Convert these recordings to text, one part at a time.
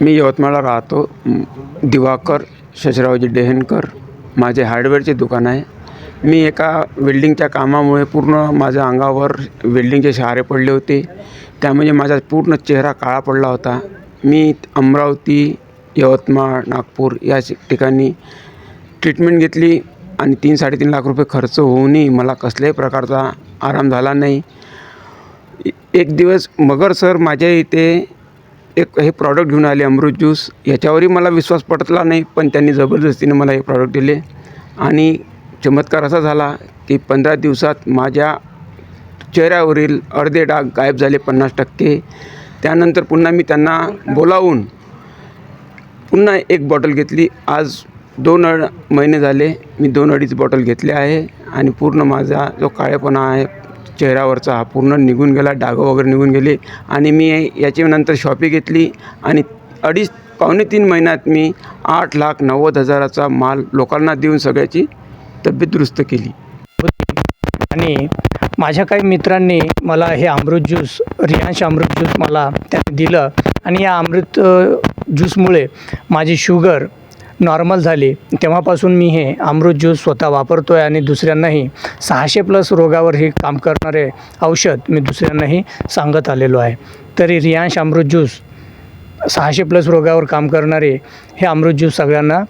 मी यवतमाळला राहतो. दिवाकर शशरावजी डेहनकर माझे हार्डवेअरचे दुकान आहे. मी एका वेल्डिंगच्या कामामुळे पूर्ण माझ्या अंगावर वेल्डिंगचे शहारे पडले होते. त्यामुळे माझा पूर्ण चेहरा काळा पडला होता. मी अमरावती यवतमाळ नागपूर या ठिकाणी ट्रीटमेंट घेतली आणि तीन साडेतीन लाख रुपये खर्च होऊनही मला कसल्याही प्रकारचा आराम झाला नाही. एक दिवस मगर सर माझ्या इथे एक हे प्रॉडक्ट घेऊन आले अमृत ज्यूस याच्यावरही मला विश्वास पटला नाही पण त्यांनी जबरदस्तीने मला हे प्रॉडक्ट दिले. आणि चमत्कार असा झाला की पंधरा दिवसात माझ्या चेहऱ्यावरील अर्धे डाग गायब झाले पन्नास टक्के. त्यानंतर पुन्हा मी त्यांना बोलावून पुन्हा एक बॉटल घेतली. आज दोन अड महिने झाले मी दोन अडीच बॉटल घेतले आहे आणि पूर्ण माझा जो काळेपणा आहे चेहऱ्यावरचा हा पूर्ण निघून गेला डाग वगैरे निघून गेले. आणि मी याच्यानंतर शॉपी घेतली आणि अडीच पावणे तीन महिन्यात मी आठ लाख नव्वद हजाराचा माल लोकांना देऊन सगळ्याची तब्येत दुरुस्त केली. आणि माझ्या काही मित्रांनी मला हे अमृत ज्यूस रियांश अमृत ज्यूस मला त्याने दिलं. आणि या अमृत ज्यूसमुळे माझी शुगर नॉर्मल झाली तेव्हापासून मी हे अमृत ज्यूस स्वतः वापरतो आहे आणि दुसऱ्यांनाही सहाशे प्लस रोगावर हे काम करणारे औषध मी दुसऱ्यांनाही सांगत आलेलो आहे. तरी रियांश अमृत ज्यूस सहाशे प्लस रोगावर काम करणारे हे अमृत ज्यूस सगळ्यांना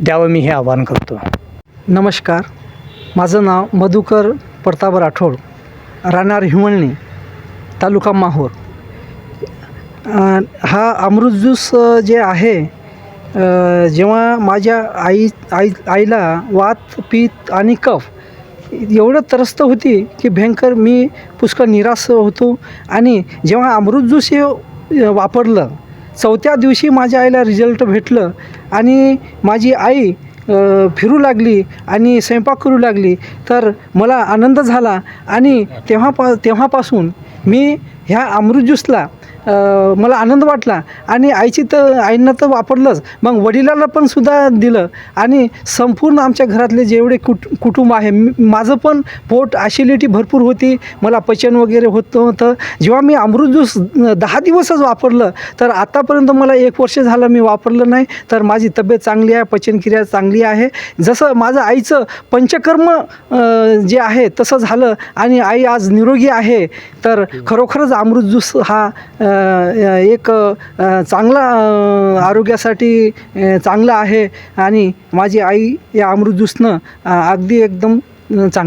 द्यावं मी हे आवाहन करतो. नमस्कार माझं नाव मधुकर प्रताप राठोड राहणार हिमळणी तालुका माहूर. हा अमृत ज्यूस जे आहे जेव्हा माझ्या आई आई आईला वात पीत आणि कफ एवढं त्रस्त होती की भयंकर मी पुष्कळ निराश होतो. आणि जेव्हा अमृत ज्यूस हे वापरलं चौथ्या दिवशी माझ्या आईला रिझल्ट भेटलं आणि माझी आई फिरू लागली आणि स्वयंपाक करू लागली तर मला आनंद झाला. आणि तेव्हा पा तेव्हापासून मी ह्या अमृत ज्यूसला मला आनंद वाटला. आणि आईची तर आईनं तर वापरलंच. मग वडिलाला पण सुद्धा दिलं. आणि संपूर्ण आमच्या घरातले जेवढे कुट कुटुंब आहे माझं पण पोट ॲसिडिटी भरपूर होती. मला पचन वगैरे होत होतं जेव्हा मी अमृत ज्यूस दहा दिवसच वापरलं तर आत्तापर्यंत मला एक वर्ष झालं मी वापरलं नाही. तर माझी तब्येत चांगली आहे पचनक्रिया चांगली आहे. जसं माझं आईचं पंचकर्म जे आहे तसं झालं. आणि आई आज निरोगी आहे. तर खरोखरच अमृत ज्यूस हा एक चांगला आरोग्यासाठी चांगलं आहे आणि माझी आई या अमृत ज्यूसनं अगदी एकदम चांग